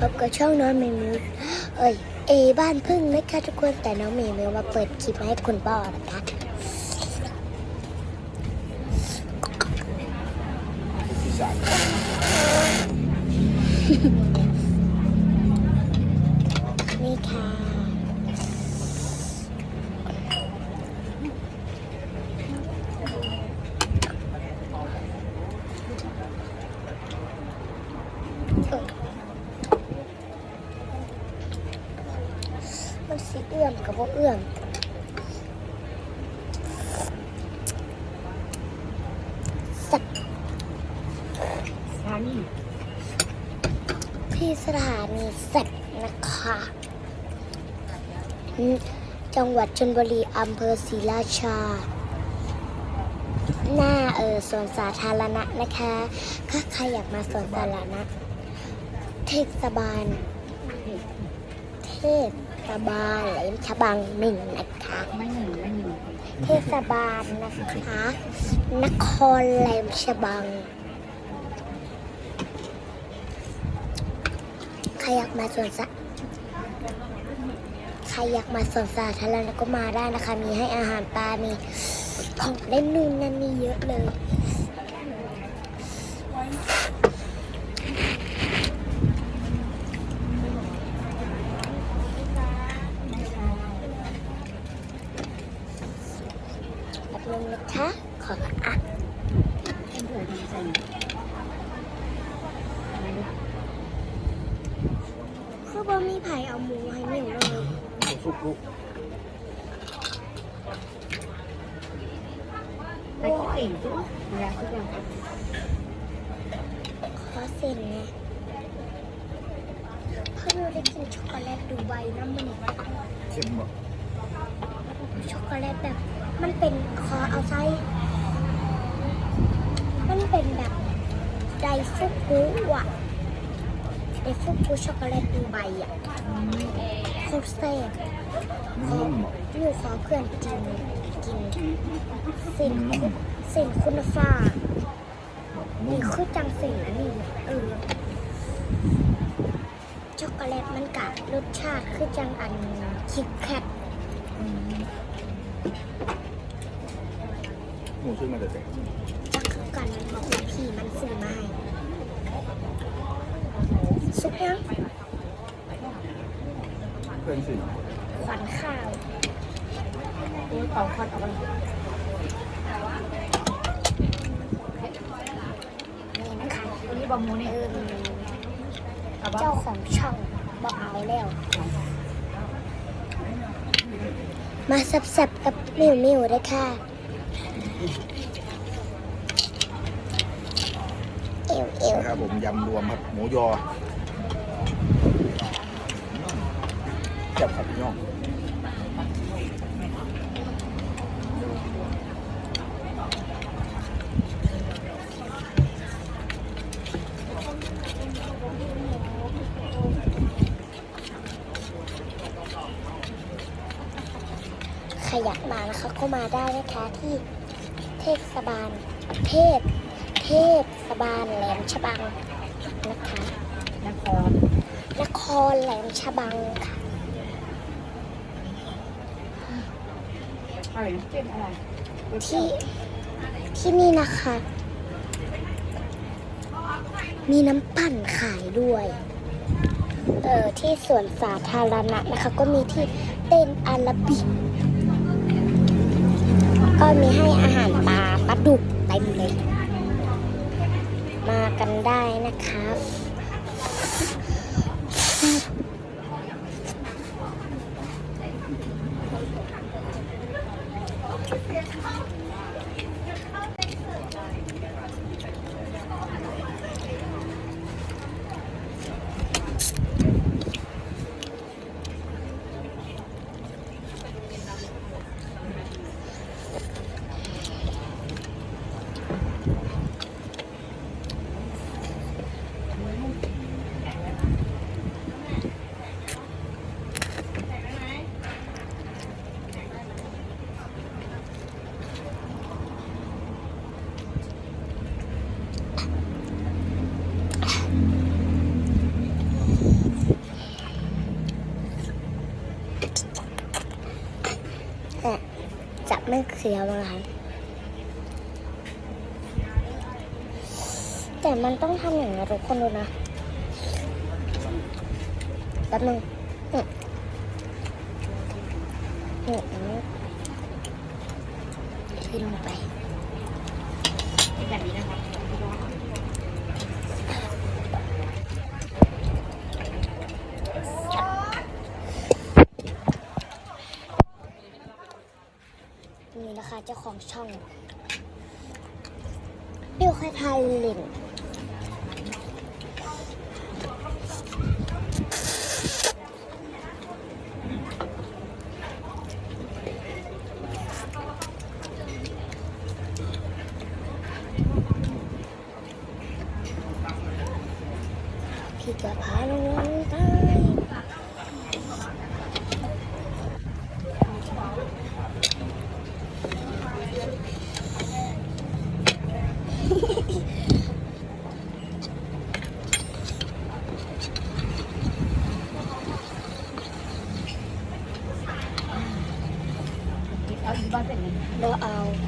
พบกับช่องน้องเมมิวเอ้ยเอบ้านพึ่งนะคะทุกคนแต่น้องเมมิวมาเปิดคลิปให้คุณพ่อนะคะ อีสาน นี่ค่ะเอ้ยมันสิ เอื้อมกับว่าเอื้อมสักสถานีที่สถานีสัตว์นะคะอืมจังหวัดชลบุรีอำเภอศรีราชา หน้าเออสวนสาธารณะนะคะถ้าใครอยากมาสวนสาธารณะเทศบาล เทศบาลแหลมฉบังหนึ่งนะคะไม่หนึ่งไม่หนึ่งเทศบาลนะคะ นครแหลมฉบังใครอยากมาสวนสัตว์ใครอยากมาสวนสาธารณะก็มาได้นะคะ มีให้อาหารปลา มีของเล่นนู่นนั่นนี่เยอะเลย แป๊บนึงนะคะ ขออะ เป็นเผื่อดีใจอะไรดู คือบ่มีไผ่ เอาหมูให้หมิเลยซุปลูกไปก็เก่งจุ๊บเวลาทุกอย่างขอเซ็นไงเพื่อได้กินช็อกโกแลตดูใบน้ำมันเข้มบ่ช็อกโกแลตแบบ มันเป็นคอเอาไส้มันเป็นแบบไดฟุกุอะไดฟุกุช็อกโกแลตดูใบอะ โคตรแซ่บนุ่มบ่หนูขอเพื่อนกินกินเส้นนุ่มบ่เส้นคุณฟ้านี่คือจังเส้นอันนี้เออช็อกโกแลตมันกะรสชาติคือจังอันคิดแคทหมูซื้อมาแต่แต่จักคือกันมันบอกว่าพี่มันซื้อมาให้ซุปยัง พื่อนสิขวัญข้าวโอ้ยเป่าควันเอาไปนี่นะคะอันนี้บะหมูเนี่ยเอาบ้าเจ้าของช่องบอกเอาแล้ว มาสับๆกับมิวมิวด้วยค่ะเอวเอวนะครับผมยำรวมครับหมูยอ จับครับพี่น้องใครอยากมานะคะก็มาได้นะคะที่เทศบาล เทศ เทศบาลแหลมฉบังนะคะ นคร นครแหลมฉบังค่ะ อะไรนะเจ็ดอะไร ที่ที่นี่นะคะ มีน้ำปั่นขายด้วย เออที่สวนสาธารณะนะคะ ก็มีที่เต้นอาราบิกก็มีให้อาหารปลาปลาดุกเต็มเลย มากันได้นะครับ อ มันเสียวมางค่ะแต่มันต้องทำอย่างนี้ทุกคนดูนะแป๊บนึงอืมอืมขึ้นลงไปเป็นแบบนี้นะครับ นี่นะคะ เจ้าของช่องเดี๋ยวค่อยทายเล่นพี่จะพาลงต้ Hello，